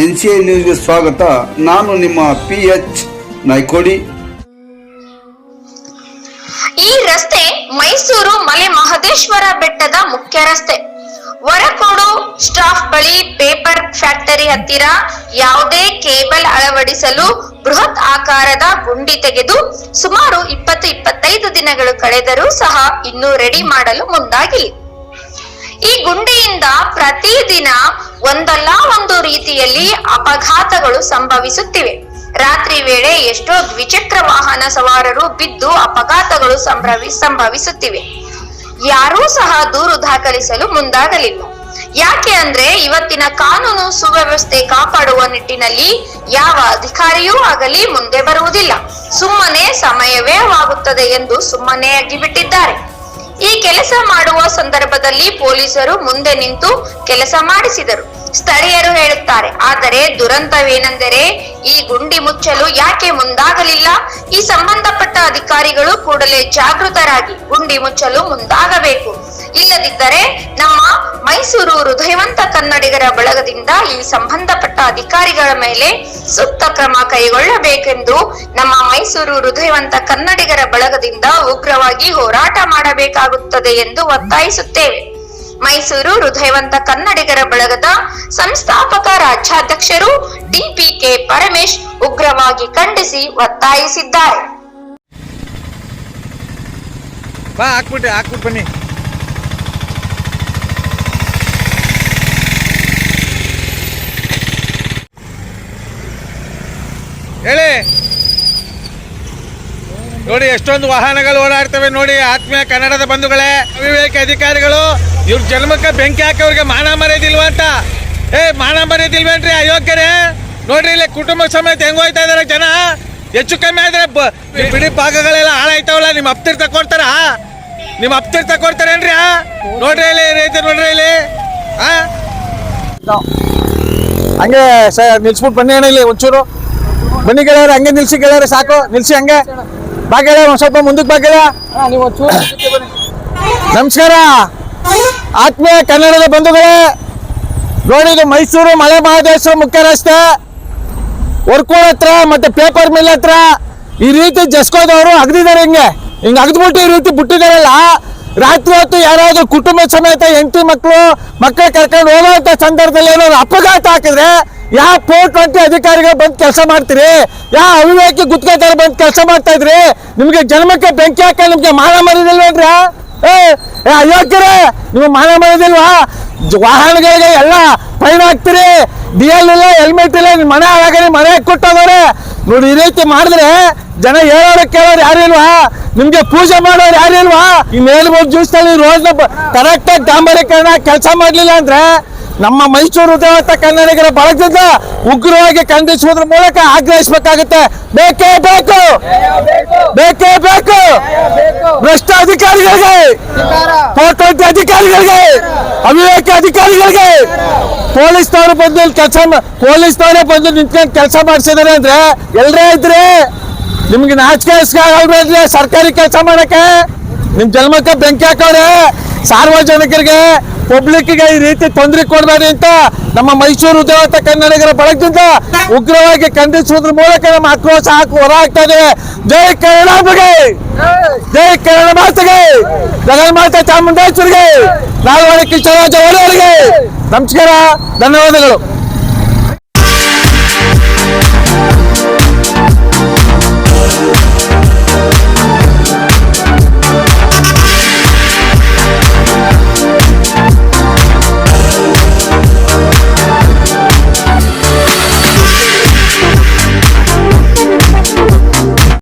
N C I ನ್ಯೂಸ್ಗೆ ಸ್ವಾಗತ. ನಾನು ನಿಮ್ಮ ಪಿ ಎಚ್ ನಾಯ್ಕೋಡಿ. ಈ ರಸ್ತೆ ಮೈಸೂರು ಮಲೆ ಮಹದೇಶ್ವರ ಬೆಟ್ಟದ ಮುಖ್ಯ ರಸ್ತೆ. ವರಕೋಡು ಸ್ಟಾಫ್ ಬಳಿ ಪೇಪರ್ ಫ್ಯಾಕ್ಟರಿ ಹತ್ತಿರ ಯಾವುದೇ ಕೇಬಲ್ ಅಳವಡಿಸಲು ಬೃಹತ್ ಆಕಾರದ ಗುಂಡಿ ತೆಗೆದು ಸುಮಾರು ಇಪ್ಪತ್ತು ಇಪ್ಪತ್ತೈದು ದಿನಗಳು ಕಳೆದರೂ ಸಹ ಇನ್ನೂ ರೆಡಿ ಮಾಡಲು ಮುಂದಾಗಿಲ್ಲ. ಈ ಗುಂಡಿಯಿಂದ ಪ್ರತಿದಿನ ಒಂದಲ್ಲ ಒಂದು ರೀತಿಯಲ್ಲಿ ಅಪಘಾತಗಳು ಸಂಭವಿಸುತ್ತಿವೆ. ರಾತ್ರಿ ವೇಳೆ ಎಷ್ಟೋ ದ್ವಿಚಕ್ರ ವಾಹನ ಸವಾರರು ಬಿದ್ದು ಅಪಘಾತಗಳು ಸಂಭವಿ, ಸಂಭವಿಸುತ್ತಿವೆ. ಯಾರೂ ಸಹ ದೂರು ದಾಖಲಿಸಲು ಮುಂದಾಗಲಿಲ್ಲ. ಯಾಕೆ ಅಂದ್ರೆ ಇವತ್ತಿನ ಕಾನೂನು ಸುವ್ಯವಸ್ಥೆ ಕಾಪಾಡುವ ನಿಟ್ಟಿನಲ್ಲಿ ಯಾವ ಅಧಿಕಾರಿಯೂ ಆಗಲಿ ಮುಂದೆ ಬರುವುದಿಲ್ಲ. ಸುಮ್ಮನೆ ಸಮಯವೇ ಆಗುತ್ತದೆ ಎಂದು ಸುಮ್ಮನೆ ಬಿಟ್ಟಿದ್ದಾರೆ ಈ ಕೆಲಸ ಮಾಡುವ ಸಂದರ್ಭದಲ್ಲಿ ಪೊಲೀಸರು ಮುಂದೆ ನಿಂತು ಕೆಲಸ ಮಾಡಿಸಿದರು. ಸ್ಥಳೀಯರು ಹೇಳುತ್ತಾರೆ, ಆದರೆ ದುರಂತವೇನೆಂದರೆ ಈ ಗುಂಡಿ ಮುಚ್ಚಲು ಯಾಕೆ ಮುಂದಾಗಲಿಲ್ಲ? ಈ ಸಂಬಂಧಪಟ್ಟ ಅಧಿಕಾರಿಗಳು ಕೂಡಲೇ ಜಾಗೃತರಾಗಿ ಗುಂಡಿ ಮುಚ್ಚಲು ಮುಂದಾಗಬೇಕು. ಇಲ್ಲದಿದ್ದರೆ ನಮ್ಮ ಮೈಸೂರು ಹೃದಯವಂತ ಕನ್ನಡಿಗರ ಬಳಗದಿಂದ ಈ ಸಂಬಂಧಪಟ್ಟ ಅಧಿಕಾರಿಗಳ ಮೇಲೆ ಸೂಕ್ತ ಕ್ರಮ ಕೈಗೊಳ್ಳಬೇಕೆಂದು ನಮ್ಮ ಮೈಸೂರು ಹೃದಯವಂತ ಕನ್ನಡಿಗರ ಬಳಗದಿಂದ ಉಗ್ರವಾಗಿ ಹೋರಾಟ ಮಾಡಬೇಕಾಗುತ್ತದೆ ಎಂದು ಒತ್ತಾಯಿಸುತ್ತೇವೆ. ಮೈಸೂರು ಹೃದಯವಂತ ಕನ್ನಡಿಗರ ಬಳಗದ ಸಂಸ್ಥಾಪಕ ರಾಜ್ಯಾಧ್ಯಕ್ಷರು ಡಿಪಿಕೆ ಪರಮೇಶ್ ಉಗ್ರವಾಗಿ ಖಂಡಿಸಿ ಒತ್ತಾಯಿಸಿದ್ದಾರೆ. ಬಾ, ಹಾಕ್ಬಿಟ್ಟು ಹಾಕ್ಬಿಟ್ಟು ಬನ್ನಿ. ನೋಡಿ, ಎಷ್ಟೊಂದು ವಾಹನಗಳು ಓಡಾಡ್ತವೆ ನೋಡಿ, ಆತ್ಮೀಯ ಕನ್ನಡದ ಬಂಧುಗಳೇ, ಅವಿವೇಕ ಅಧಿಕಾರಿಗಳು, ಇವ್ರ ಜನ್ಮಕ್ಕೆ ಬೆಂಕಿ ಹಾಕೋರಿಗೆ ಮಾನ ಮರ್ಯಾದಿಲ್ವಾ ಅಂತ? ಏ, ಮಾನ ಮರ್ಯಾದಿಲ್ವೇನ್ರಿ, ಅಯೋಗ್ಯರೇ? ನೋಡ್ರಿ, ಇಲ್ಲಿ ಕುಟುಂಬ ಸಮೇತ ಹೆಂಗ್ ಹೋಯ್ತಾ ಇದಾರೆ ಜನ? ಹೆಚ್ಚು ಕಮ್ಮಿ ಆದ್ರೆ ಬಿಡಿ ಭಾಗಗಳೆಲ್ಲ ಹಾಳಾಯ್ತಾವಲ್ಲ, ನಿಮ್ಮ ಅಪ್ತಿರ್ ನಿಮ್ಮ ಅಪ್ತಿರ್ ತಕೊಡ್ತಾರೇನ್ರಿ? ನೋಡ್ರಿ ಇಲ್ಲಿ ರೈತ ನೋಡ್ರಿ ಇಲ್ಲಿ ಹಾ ಹಂಗೆ ನಿಲ್ಸ್ಬಿಟ್ಟು ಬನ್ನಿ ಅಣ್ಣ ಇಲ್ಲಿ ಒಂಚೂರು. ಬನ್ನಿ ಗೆಳೆಯರು, ಹಂಗೆ ನಿಲ್ಸಿ ಗೆಳೆಯರು, ಸಾಕು, ನಿಲ್ಸಿ ಹಂಗೆ. ಬಾ ಒಂದು ಸ್ವಲ್ಪ ಮುಂದಕ್ಕೆ ಬಾ ಗೆಳೆಯ ನಮಸ್ಕಾರ. ಆತ್ಮೀಯ ಕನ್ನಡದ ಬಂಧುಗಳೇ ನೋಡಿ ಇದು ಮೈಸೂರು ಮಲೆ ಮಹದೇಶ್ವರ ಮುಖ್ಯ ರಸ್ತೆ ವರ್ಕೋಡ್ ಹತ್ರ ಮತ್ತೆ ಪೇಪರ್ ಮಿಲ್ ಹತ್ರ ಈ ರೀತಿ ಜಸ್ಕೋದವರು ಅಗ್ದಿದ್ದಾರೆ ಹಿಂಗೆ. ಹಿಂಗೆ ಅಗ್ದ್ಬಿಟ್ಟು ಈ ರೀತಿ ಬಿಟ್ಟಿದಾರಲ್ಲ ರಾತ್ರಿ ಹೊತ್ತು ಯಾರಾದ್ರೂ ಕುಟುಂಬ ಸಮೇತ ಹೆಂಡತಿ ಮಕ್ಕಳು ಮಕ್ಕಳು ಕರ್ಕೊಂಡು ಹೋಗುವಂತ ಸಂದರ್ಭದಲ್ಲಿ ಏನಾದ್ರು ಅಪಘಾತ ಹಾಕಿದ್ರೆ ಯಾವ ಕೋರ್ಟ್ ಅಂತ ಅಧಿಕಾರಿಗಳು ಬಂದು ಕೆಲಸ ಮಾಡ್ತೀರಿ? ಯಾವ ಅವಿವೇಕಿ ಗುತ್ತಿಗೆದಾರ ಬಂದು ಕೆಲಸ ಮಾಡ್ತಾ ಇದ್ರಿ? ನಿಮ್ಗೆ ಜನ್ಮಕ್ಕೆ ಬೆಂಕಿ ಹಾಕ ನಿಮ್ಗೆ ಮಾನ ಮರಿದಿಲ್ವೇನ್ರಿ ಏ ಅಯೋಗ್ಯರೇ, ನಿಮ್ಗೆ ಮಾನ ಮರಿದಿಲ್ವಾ ವಾಹನಗಳಿಗೆ ಎಲ್ಲ ಫೈನ್ ಹಾಕ್ತೀರಿ. ಡಿ ಎಲ್ ಇಲ್ಲ ಹೆಲ್ಮೆಟ್ ಇಲ್ಲ, ನಿಮ್ ಮನೆ ಹಾಳಾಗಲಿ ಮನೆ ಕೊಟ್ಟೋದವ್ರೆ. ನೋಡಿ, ಈ ರೀತಿ ಮಾಡಿದ್ರೆ ಜನ ಹೇಳೋರು ಕೇಳೋರು ಯಾರಿಲ್ವಾ ನಿಮ್ಗೆ ಪೂಜೆ ಮಾಡೋರು ಯಾರಿಲ್ವಾ ಈ ಮೇಲ್ಮೂರು ದಿವಸದಲ್ಲಿ ರೋಡ್ನ ಕರೆಕ್ಟಾಗಿ ಡಾಂಬರೀಕರಣ ಕೆಲಸ ಮಾಡಲಿಲ್ಲ ಅಂದ್ರೆ ನಮ್ಮ ಮೈಸೂರು ದೇವತ ಕನ್ನಡಿಗರ ಬಳಗದಿಂದ ಉಗ್ರವಾಗಿ ಖಂಡಿಸುವುದರ ಮೂಲಕ ಆಗ್ರಹಿಸಬೇಕಾಗುತ್ತೆ. ಬೇಕೇ ಬೇಕು. ಬೇಕೇ ಬೇಕು. ಭ್ರಷ್ಟ ಅಧಿಕಾರಿಗಳಿಗೆ ಕೋಟಿ ಅಧಿಕಾರಿಗಳಿಗೆ, ಅವಿವೇಕ ಅಧಿಕಾರಿಗಳಿಗೆ ಪೊಲೀಸ್ನವರು ಬಂದು ಕೆಲಸ ಪೊಲೀಸ್ನವರೇ ಬಂದು ನಿಂತ್ಕೊಂಡು ಕೆಲಸ ಮಾಡಿಸಿದಾರೆ ಅಂದ್ರೆ ಎಲ್ಲರೇ ಇದ್ರೆ ನಿಮ್ಗೆ ನಾಚಿಕೆ ಸರ್ಕಾರಿ ಕೆಲಸ ಮಾಡಕ್ಕೆ? ನಿಮ್ ಜನ್ಮಕ್ಕೆ ಬೆಂಕಿ ಹಾಕೋರೆ. ಸಾರ್ವಜನಿಕರಿಗೆ ಪಬ್ಲಿಕ್ಗೆ ಈ ರೀತಿ ತೊಂದರೆ ಕೊಡಬೇಡಿ ಅಂತ ನಮ್ಮ ಮೈಸೂರು ಉದ್ಯೋಗ ಕನ್ನಡಿಗರ ಬಳಗದಿಂದ ಉಗ್ರವಾಗಿ ಖಂಡಿಸುವುದ್ರ ಮೂಲಕ ನಮ್ಮ ಆಕ್ರೋಶ ಹಾಕಿ ಹೊರ ಹಾಕ್ತಾ ಇದ್ದೇವೆ ಜೈ ಕನ್ನಡಾಂಬೆಗೆ ಜೈ ಕನ್ನಡ ಮಾತೆಗೆ! ಜಗನ್ಮಾತೆ ಚಾಮುಂಡೇಶ್ವರಿಗೆ! ನಾಲ್ವಡಿ ಕೃಷ್ಣರಾಜ ಒಡೆಯರಿಗೆ ನಮಸ್ಕಾರ, ಧನ್ಯವಾದಗಳು.